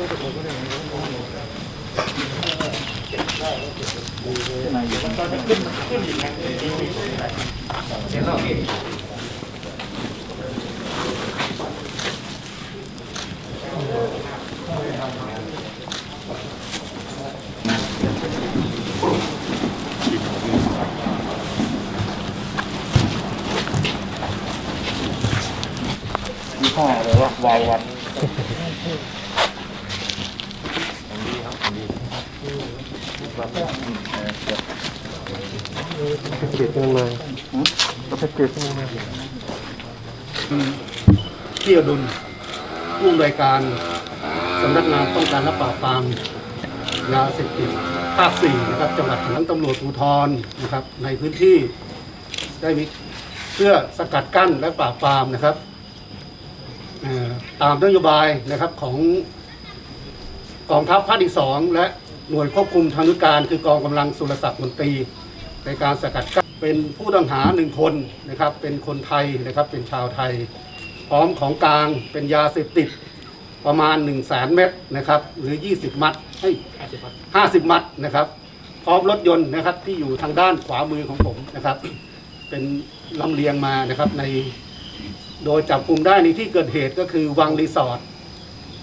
ยี่ห้ออะไรวะวายวัน เกติจังเลยก็เป็นเกียรติจังเลยที่อดุลผู้อำนวยการสำนักงานป้องกันและปราบปรามยาเสพติดภาคสี่นะครับจังหวัดทั้งตำรวจภูธรนะครับ ในพื้นที่ได้มีเพื่อสกัดกั้นและปราบปรามนะครับตามนโยบายนะครับของกองทัพภาคที่สองและ หน่วยควบคุมทางนุการคือกองกำลังสุรศักดิ์มนตรีในการสกัดกั้นเป็นผู้ต้องหาหนึ่งคนนะครับเป็นคนไทยนะครับเป็นชาวไทย พร้อมของกลางเป็นยาเสพติดประมาณ 1 0 0 0 0แสนเม็ดนะครับหรือ 20 มัดให้50 มัดนะครับ พร้อมรถยนต์นะครับที่อยู่ทางด้านขวามือของผมนะครับ เป็นลำเลียงมานะครับใน โดยจับกลุ่มได้ในที่เกิดเหตุก็คือวังรีสอร์ท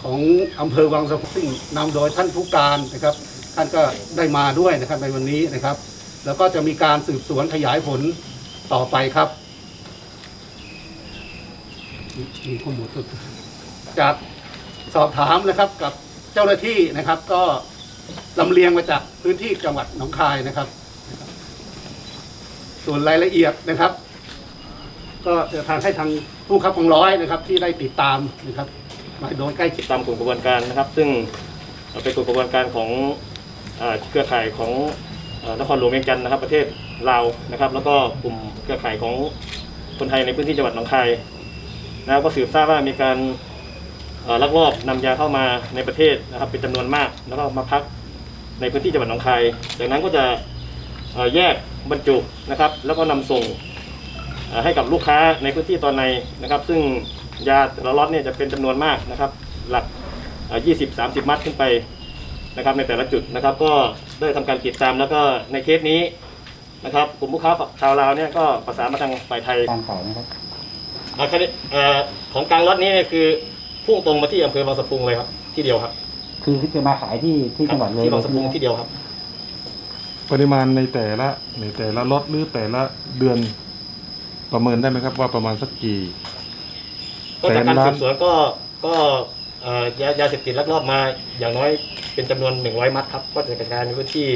ของอำเภอวังสะพุงซึ่งนำโดยท่านผู้การนะครับ ท่านก็ได้มาด้วยนะครับในวันนี้นะครับ แล้วก็จะมีการสืบสวนขยายผลต่อไปครับมีข้อมูลจากสอบถามนะครับกับเจ้าหน้าที่นะครับ ก็ลำเลียงมาจากพื้นที่จังหวัดหนองคายนะครับ ส่วนรายละเอียดนะครับ ก็จะทางให้ทางผู้ขับกองร้อยนะครับ ที่ได้ติดตามนะครับมาโดนใกล้ชิดตามกลุ่มกระบวนการนะครับ ซึ่งเป็นกลุ่มกระบวนการของ เครือข่ายของนครหลวงเวียงจันทร์นะครับ ประเทศลาวนะครับ แล้วก็กลุ่มเครือข่ายของคนไทยในพื้นที่จังหวัดหนองคายนะครับก็สืบทราบว่ามีการลักลอบนำยาเข้ามาในประเทศนะครับเป็นจำนวนมาก แล้วก็มาพักในพื้นที่จังหวัดหนองคาย จากนั้นก็จะแยกบรรจุนะครับ แล้วก็นำส่งให้กับลูกค้าในพื้นที่ตอนในนะครับ ซึ่งยาแต่ละล็อตเนี่ยจะเป็นจำนวนมากนะครับ หลักเอ่อ20 30 มัดขึ้นไป นะครับในแต่ละจุดนะครับ ก็ได้ทำการติดตามแล้วก็ในเคสนี้นะครับ กลุ่มผู้ค้าชาวลาวเนี่ยก็ประสานมาทางฝ่ายไทยการขายนะครับอ่าคราวนี้เอ่อของกลางล็อตนี้เนี่ยคือพุ่งตรงมาที่อำเภอบางสะพุงเลยครับ ที่เดียวครับ คือจะมาขายที่ที่จังหวัดเลยที่บางสะพุงที่เดียวครับ ปริมาณในแต่ละในแต่ละล็อตหรือแต่ละเดือนประเมินได้ไหมครับว่าประมาณสักกี่ก็จากการแสนล้านสืบสวนก็ก็เอ่อ ยายาเสพติดลักลอบมาอย่างน้อยเป็นจำนวน 100 มัดครับ ก็จะกระจายในพื้นที่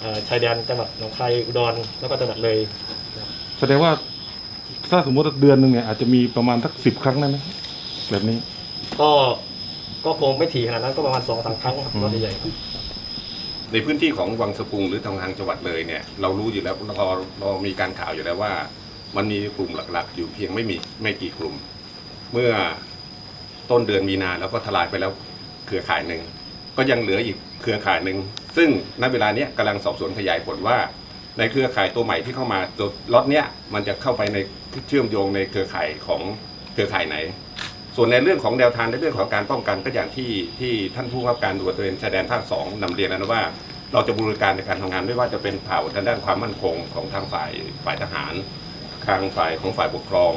เอ่อชายแดนจังหวัดหนองคายอุดรแล้วก็จังหวัดเลยแสดงว่าถ้าสมมติว่าเดือนหนึ่งเนี่ยอาจจะมีประมาณสักสิบครั้งได้ไหมแบบนี้ ก็ก็คงไม่ถี่ขนาดนั้นก็ประมาณ2อสามครั้งครับอืมรอบใหญ่ๆครับในพื้นที่ของวังสะพุงหรือทางทางจังหวัดเลยเนี่ยเรารู้อยู่แล้วเราเรามีการข่าวอยู่แล้วว่า มันมีกลุ่มหลักๆ อยู่เพียงไม่มีไม่กี่กลุ่ม เมื่อ ต้นเดือนมีนาแล้วก็ทลายไปแล้วเครือข่ายหนึ่งก็ยังเหลืออีกเครือข่ายหนึ่งซึ่งณเวลาเนี้ยกำลังสอบสวนขยายผลว่า ในเครือข่ายตัวใหม่ที่เข้ามาตัวล็อตเนี้ยมันจะเข้าไปในเชื่อมโยงในเครือข่ายของเครือข่ายไหน ส่วนในเรื่องของแนวทางในเรื่องของการป้องกันก็อย่างที่ที่ท่านผู้ว่าการตรวจตระเวนชายแดนภาคสองนำเรียนแล้วนะว่า เราจะบูรณาการในการทำงานไม่ว่าจะเป็นเผ่าทางด้านความมั่นคงของทางฝ่ายฝ่ายทหารทางฝ่ายของฝ่ายปกครอง